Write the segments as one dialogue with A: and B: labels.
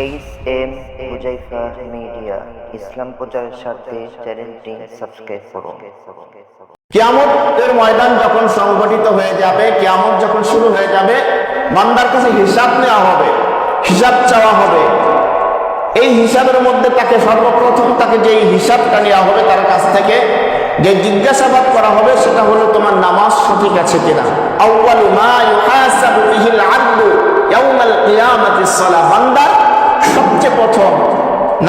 A: H M media. ইসলাম স্বার্থে চ্যানেলটি subscribe করুন।
B: কিয়ামতের ময়দান যখন সংগঠিত হয়ে যাবে, কিয়ামত যখন শুরু হয়ে যাবে, বান্দার কাছে হিসাব নেওয়া হবে, হিসাব চাওয়া হবে। এই হিসাবের মধ্যে তাকে সর্বপ্রথম তাকে যে হিসাবটা নেওয়া হবে তার কাছ থেকে যে জিজ্ঞাসাবাদ করা হবে, সেটা হলো তোমার নামাজ সঠিক আছে কিনা। আউয়ালু মা ইউহাসাবু বিহিল ইয়াউমাল কিয়ামাতিস সালাহ। বান্দার সবচেয়ে প্রথম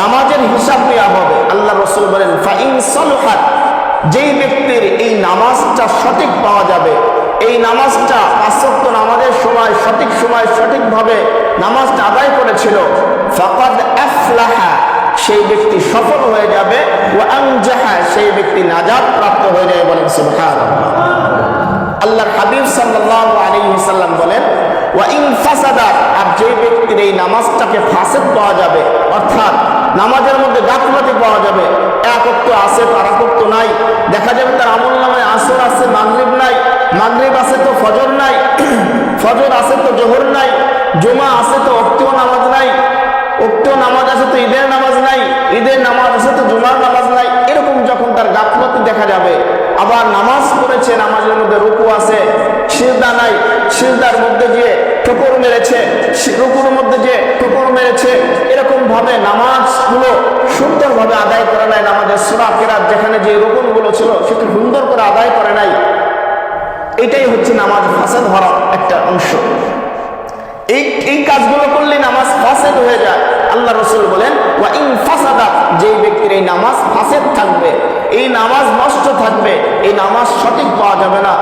B: নামাজের হিসাব নেওয়া হবে। আল্লাহ রসুল বলেন, ফাইন সলহাত যেই ব্যক্তির এই নামাজটা সঠিক পাওয়া যাবে, এই নামাজটা আসক্ত নামাজের সময়, সঠিক সময়, সঠিকভাবে নামাজটা আদায় করেছিল। ফাকাদ আফলাহা, সেই ব্যক্তি সফল হয়ে যাবে। সেই ব্যক্তি নাজাত প্রাপ্ত হয়ে যাবে বলেন সুবহানাল্লাহ। আল্লাহর হাবিব সাল্লাল্লাহু আলাইহি ওয়াসাল্লাম বলেন ওয়া ইন ফাসাদাত আর যে ব্যক্তির এই নামাজটাকে ফাঁসেদ পাওয়া যাবে, অর্থাৎ নামাজের মধ্যে গাফলতি পাওয়া যাবে। এক অক্ত আছে তার অক্ত নাই। দেখা যাবে তার আমল নামায় আসর আছে, মাগরিব নাই। মাগরিব আছে তো ফজর নাই। ফজর আছে তো জোহর নাই। জুমা আছে তো অক্তীয় নামাজ নাই। উক্তীয় নামাজ আছে তো ঈদের নামাজ নাই। ঈদের নামাজ আছে তো জুমার নামাজ নাই। এরকম যখন তার গাফলতি দেখা যাবে, আবার নামাজ পড়েছে, নামাজের মধ্যে রুকু আছে, সিজদা নাই। সিজদার মধ্যে যে ঠুকুর মেরেছে রুকুর মধ্যে যে ঠুকুর মেরেছে, এরকম ভাবে নামাজগুলো সুন্দরভাবে আদায় করে নাই নামাজের কেরাত যেখানে যে রুকুনগুলো ছিল সেটা সুন্দর করে আদায় করে নাই এটাই হচ্ছে নামাজ ফাসাদ হওয়ার একটা অংশ। এই এই কাজগুলো করলে নামাজ ফাসেদ হয়ে যায়। আল্লাহ রসুল বলেন ওয়া ইন ফাসাদা যেই ব্যক্তির এই নামাজ ফাসেদ থাকবে, এই নামাজ নষ্ট থাকবে, এই নামাজ সঠিক পাওয়া যাবে না।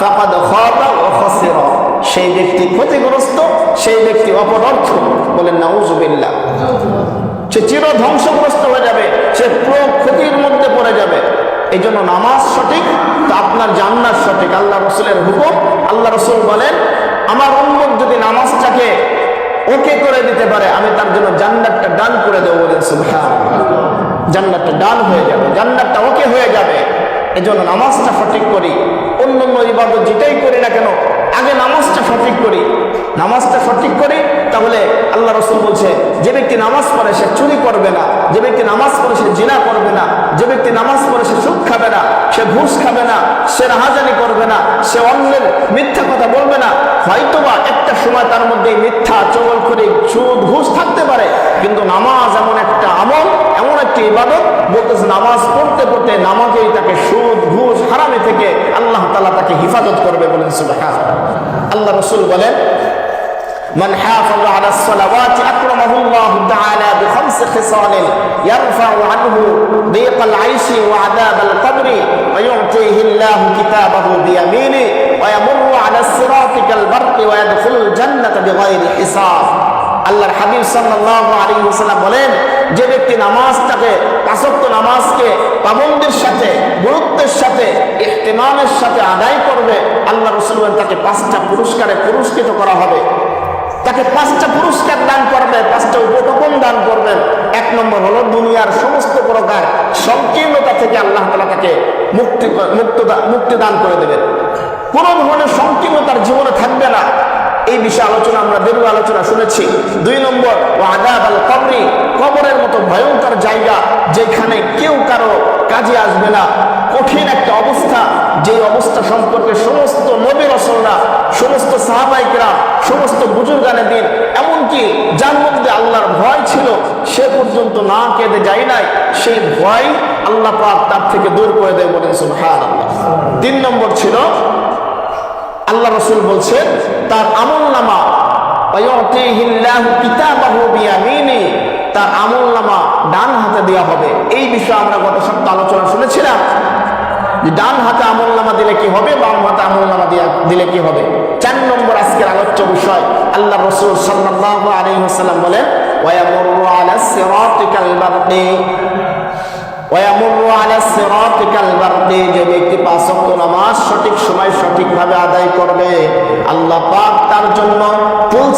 B: ফাকাদ খাবা ওয়া খাসিরা। সেই ব্যক্তি ক্ষতিগ্রস্ত, সেই ব্যক্তি অপদার্থ। বলেন নাউজুবিল্লাহ সে চির ধ্বংসগ্রস্ত হয়ে যাবে, সে পুরো ক্ষতির মধ্যে পড়ে যাবে। এই জন্য নামাজ সঠিক, তো আপনার জান্নাত সঠিক। আল্লাহ রসুলের হুকুম, আল্লাহ রসুল বলেন, আমার উন্মত যদি নামাজটাকে ওকে করে দিতে পারে। আমি তার জন্য জান্নাতটা ডান করে দেবো বলেন সুবহান জান্নাতটা ডান হয়ে যাবে, জান্নাতটা ওকে হয়ে যাবে। এই জন্য নামাজটা সঠিক করি। অন্য অন্য ইবাদত যেটাই করি না কেন, আগে নামাজটা সঠিক করি। নামাজটা সঠিক করি, তাহলে আল্লাহ রসুল বলছে, যে ব্যক্তি নামাজ পড়ে সে চুরি করবে না, যে ব্যক্তি নামাজ পড়ে সে জিনা করবে না, যে ব্যক্তি নামাজ পড়ে সে সুদ খাবে না, সে ঘুষ খাবে না, সে রাহাজানি করবে না, সে অন্যের মিথ্যা কথা বলবে না, হয়তোবা একটা সময় তার মধ্যে মিথ্যা চবল করে সুদ, ঘুষ থাকতে পারে, কিন্তু নামাজ এমন একটা আমল, এমন একটি ইবাদত, বলতেছে নামাজ পড়তে পড়তে নামাজেই তাকে সুদ তালা তাকে হেফাজত করবে বলেন সুবাহ আল্লাহ রসুল বলেন من حافظ على الصلوات أكرمه الله تعالى بخمس خصال يرفع عنه ضيق العيش وعذاب القبر ويعطيه الله كتابه بيمينه ويمر على الصراط كالبرق ويدخل الجنة بغير حساب আল্লাহর হাবিব সাল্লাল্লাহু আলাইহি ওয়াসাল্লাম বলেন, যে ব্যক্তি নামাজটাকে, পাঁচক্ত নামাজকে পাবন্দির সাথে, গুরুত্বের সাথে, ইহতিমামের সাথে আদায় করবে, আল্লাহ রসুল তাকে পাঁচটা পুরস্কারে পুরস্কৃত করা হবে। তাকে পাঁচটা পুরস্কার দান করবে পাঁচটা উপটকন দান করবেন। এক নম্বর হলো দুনিয়ার সমস্ত প্রকার সংকীর্ণতা থেকে আল্লাহ তালা তাকে মুক্তি, মুক্ত, মুক্তি দান করে দেবেন। কোন ধরনের সংকীর্ণতার জীবনে থাকবে না। এই বিষয়ে আলোচনা আমরা দীর্ঘ আলোচনা শুনেছি। দুই নম্বর ও আদাব আল কবরি, কবরের মতো ভয়ঙ্কর জায়গা যেখানে কেউ কারও কাজে আসবে না। কঠিন একটা অবস্থা যে অবস্থা সম্পর্কে সমস্ত নবী রসলরা, সমস্ত সাহাবাইকরা সমস্ত বুজুর্গানে দিন, এমনকি যার মধ্যে আল্লাহর ভয় ছিল, সে পর্যন্ত না কেঁদে যায় নাই। সেই ভয় আল্লাহ পাক তার থেকে দূর করে দেয় বলেন সুবহান তিন নম্বর ছিল আল্লাহ রসুল বলছেন, তার আমল নামা তার আমল নামা ডান হাতে দেওয়া হবে। এই বিষয়ে আমরা গত সপ্তাহ আলোচনা শুনেছিলাম যে ডান হাতে আমল নামা দিলে কি হবে, বাম হাতে আমল নামা দিলে কি হবে। চার নম্বর আজকের আলোচ্য বিষয় আল্লাহ রসুল সাল্লাল্লাহু আলাইহি ওয়াসাল্লাম বলেন ওয়ায়ামুরু আলা সিরাতিকাল বারদি নামাজ সঠিক সময় সঠিকভাবে আদায় করবে, আল্লাহ তার জন্য ফুল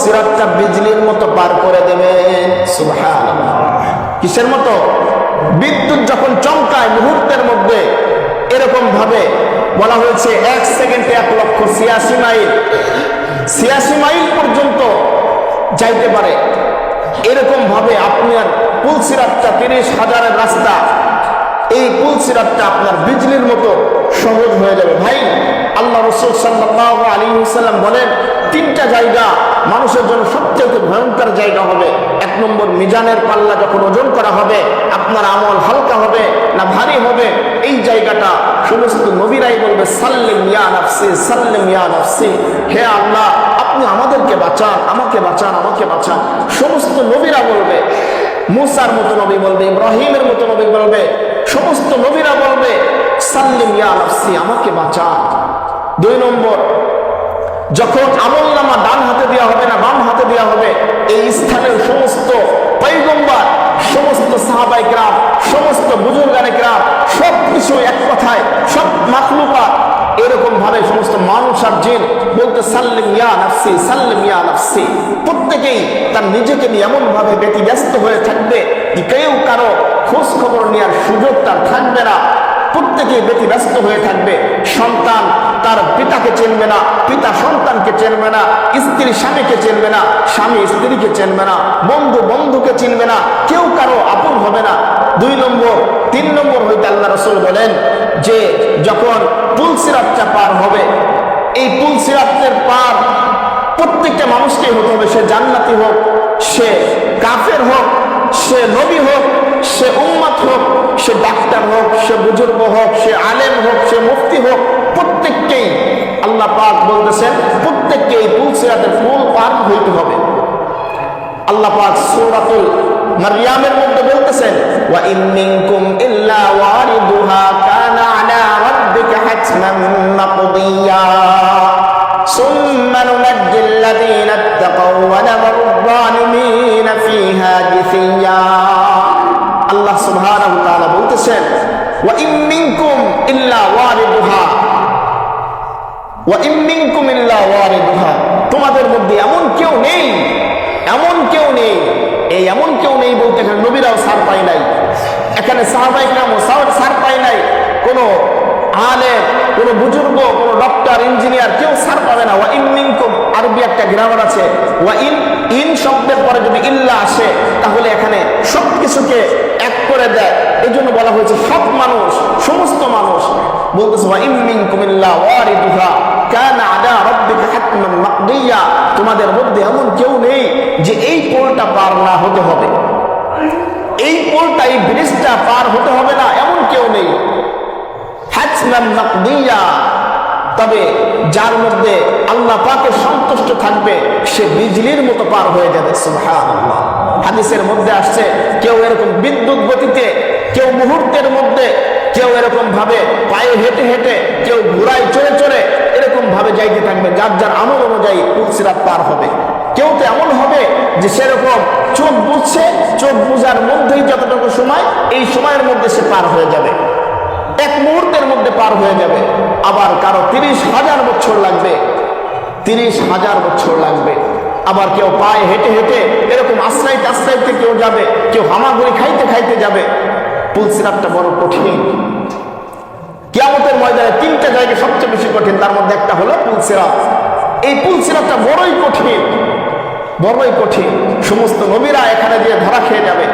B: বিজলির মতো করে সুবহানাল্লাহ। কিসের মতো? বিদ্যুৎ যখন চমকায় মুহূর্তের মধ্যে এরকম ভাবে বলা হয়েছে, এক সেকেন্ডে এক লক্ষ ছিয়াশি মাইল ছিয়াশি মাইল পর্যন্ত যাইতে পারে। এরকম ভাবে আপনার পুলসিরাতটা তিরিশ হাজারের রাস্তা এই পুলসিরাতটা আপনার বিজলির মতো সহজ হয়ে যাবে। ভাই, আল্লাহ রসুল সাল্লাহ আলী সাল্লাম বলেন, তিনটা জায়গা মানুষের জন্য সবচেয়ে ভয়ঙ্কর জায়গা হবে। এক নম্বর, মিজানের পাল্লা যখন ওজন করা হবে, আপনার আমল হালকা হবে না ভারী হবে? এই জায়গাটা সমস্ত নবীরাই বলবে, সাল্লিম ইয়া নাফসি, সাল্লিম ইয়া নাফসি। হে আল্লাহ, আপনি আমাদেরকে বাঁচান, আমাকে বাঁচান আমাকে বাঁচান। সমস্ত নবীরা বলবে, মুসার মতো নবী বলবে, ইব্রাহিমের মতো নবী বলবে সমস্ত নবীরা বলবে, সাল্লিম ইয়া আমাকে বাঁচান দুই নম্বর, যখন আমল নামা ডান হাতে দেওয়া হবে না বাম হাতে দেওয়া হবে, এই স্থানের সমস্ত পৈগম্বার সমস্ত সাহাবাই গ্রাম সমস্ত বুজুর্গানে গ্রাম সব কিছু এক কথায়, সব মাকলুকা এরকম ভাবে সমস্ত মানুষ আর জিন বলতে, সাল্লিম ইয়া নাফসি, সাল্লিম ইয়া নাফসি। প্রত্যেকেই তার নিজেকে নিয়ে এমন ভাবে ব্যতিব্যস্ত হয়ে থাকবে কেউ কারও খোঁজ খবর নেওয়ার সুযোগ তার থাকবে না। প্রত্যেকে ব্যতিব্যস্ত হয়ে থাকবে। সন্তান তার পিতাকে চেনবে না, পিতা সন্তানকে চেনবে না, স্ত্রী স্বামীকে চেনবে না, স্বামী স্ত্রীকে চেনবে না, বন্ধু বন্ধুকে চিনবে না, কেউ কারও আপন হবে না। দুই নম্বর, তিন নম্বর হইতে আল্লাহ রসুল বলেন যে যখন তুলসিরাতটা পার হবে, এই তুলসিরাতের পার প্রত্যেকটা মানুষকে হতে হবে। সে জান্নাতি হোক, সে কাফের হোক সে নবী হোক, সে উম্মাত হোক, সে ডাক্তার হোক, সে বুজুর্গ হোক, সে আলেম হোক, সে মুফতি হোক, প্রত্যেককেই আল্লাহ পাক বলতেছেন প্রত্যেককে এই তুলসিরাতের ফুল পান হইতে হবে। আল্লাহ পাক সৌরাতুল মারিয়ামের মধ্যে বলতেছেন, ওয়া ইন মিনকুম ইল্লা ওয়ারিদুহা কানা আলা রাব্বিকা হাতমান মাকদিয়া সুম্মা নুনাজ্জিল লাযীনা ইত্তাকাউ ওয়া নাযরু فيها جثيا আল্লাহ সুবহানাহু ওয়া তাআলা বলতেছেন ওয়া ইন মিনকুম ইল্লা ওয়ারিদুহা ওয়া ইন মিনকুম ইল্লা ওয়ারিদুহা তোমাদের মধ্যে এমন কেউ নেই এমন কেউ নেই এই এমন কেউ নেই বলতে এখানে নবীরাও সার পায় নাই এখানে সাহাবাই কামও সার পায় নাই কোনো আলে কোনো বুজুর্গ, কোনো ডক্টর ইঞ্জিনিয়ার কেউ সার পাবে না। ওয়া ইন আরবি একটা গ্রামার আছে। ওয়া ইন ইন শব্দের পরে যদি ইল্লা আসে, তাহলে এখানে সব কিছুকে এক করে দেয়। এই জন্য বলা হয়েছে সব মানুষ, সমস্ত মানুষ। বলতেছে ওয়া ইন মিনকুম ইল্লা ওয়ারিদুহা, কানা আলা রাব্বিকা হাতমান মাকদিয়া তোমাদের মধ্যে এমন কেউ নেই যে এই পোলটা পার না হতে হবে। এই পোলটা, এই ব্রিজটা পার হতে হবে না, এমন কেউ নেই। তবে যার মধ্যে আল্লাহ পাকের সন্তুষ্ট থাকবে, সে বিজলির মতো পার হয়ে যাবে হাদিসের মধ্যে আসছে, কেউ এরকম বিদ্যুৎ গতিতে, কেউ মুহূর্তের মধ্যে, কেউ এরকম ভাবে পায়ে হেঁটে হেঁটে, কেউ ঘোড়ায় চড়ে চড়ে এরকম ভাবে যাইতে থাকবে, যার যার আমল অনুযায়ী তুলসিরাত পার হবে। কেউ তো এমন হবে যে সেরকম চোখ বুঝছে, চোখ বুঝার মধ্যেই যতটুকু সময়, এই সময়ের মধ্যে সে পার হয়ে যাবে। এক মুহূর্তের মধ্যে পার হয়ে যাবে। আবার কারও তিরিশ হাজার বছর লাগবে। তিরিশ হাজার বছর লাগবে। আবার কেউ পায়ে হেঁটে হেঁটে এরকম আশ্রাইতে আশ্রাইতে কেউ যাবে, কেউ হামাগুড়ি খাইতে খাইতে যাবে। পুলসিরাতটা বড় কঠিন। কিয়ামতের ময়দানে তিনটা জায়গা সবচেয়ে বেশি কঠিন, তার মধ্যে একটা হলো পুলসিরাত এই পুলসিরাতটা বড়ই কঠিন। বড়ই কঠিন। সমস্ত নবীরা এখানে দিয়ে ধরা খেয়ে যাবে।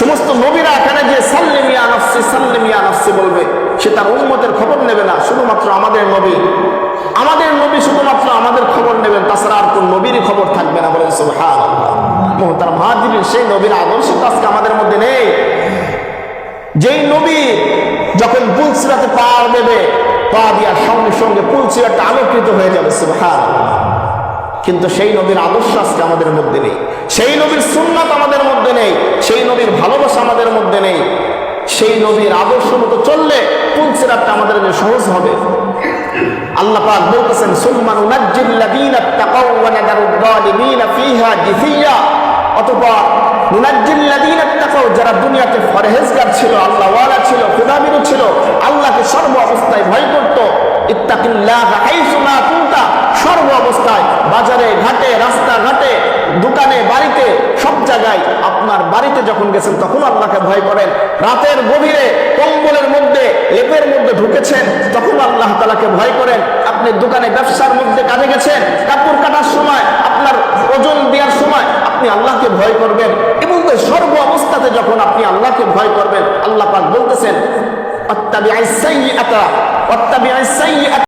B: সমস্ত নবীরা এখানে যে নফসি সাল্লিমিয়া নফসি বলবে। সে তার উন্মতের খবর নেবে না, শুধুমাত্র আমাদের নবী। আমাদের নবী শুধুমাত্র আমাদের খবর নেবেন, তাছাড়া আর কোন নবীরই খবর থাকবে না বলেন সুবহান মোহতার মাহাদিনের সেই নবীর আদর্শ আজকে আমাদের মধ্যে নেই। যেই নবী যখন পুলসিরাতে পা দেবে, পা দেওয়ার সঙ্গে সঙ্গে পুলসিরাটা আলোকিত হয়ে যাবে সুবহান কিন্তু সেই নবীর আদর্শ আজকে আমাদের মধ্যে নেই। সেই নবীর সুন্নাত আমাদের মধ্যে নেই, সেই নবীর ভালোবাসা আমাদের মধ্যে নেই। সেই নবীর আদর্শ মতো চললে পুলসিরাতটা আমাদের জন্য সহজ হবে? আল্লাহ পাক বলতেছেন সুম্মান উনাজ্জিল্লাযীনা তাকাউ ওয়া নাদারুদ যালিমিনা ফিহা জিসিয়া অতঃপর নুনাজ্জিল্লাযীনা তাকাউ যারা দুনিয়াতে ফরহেজগার ছিল আল্লাহ ওয়ালা ছিল খুদাবিরু ছিল, আল্লাহকে সর্ব অবস্থায় ভয় করত সর্ব অবস্থায় বাজারে, ঘাটে রাস্তা ঘাটে দোকানে, বাড়িতে, সব জায়গায় আপনার বাড়িতে যখন গেছেন, তখন আল্লাহকে ভয় করেন। রাতের গভীরে কম্বলের মধ্যে, লেপের মধ্যে ঢুকেছেন, তখন আল্লাহ তালাকে ভয় করেন। আপনি দোকানে ব্যবসার মধ্যে কাজে গেছেন, কাপড় কাটার সময়, আপনার ওজন দেওয়ার সময় আপনি আল্লাহকে ভয় করবেন এবং সর্ব অবস্থাতে যখন আপনি আল্লাহকে ভয় করবেন, আল্লাহ পাক বলতেছেন অত্যাবি আইসাই واتبع السيئة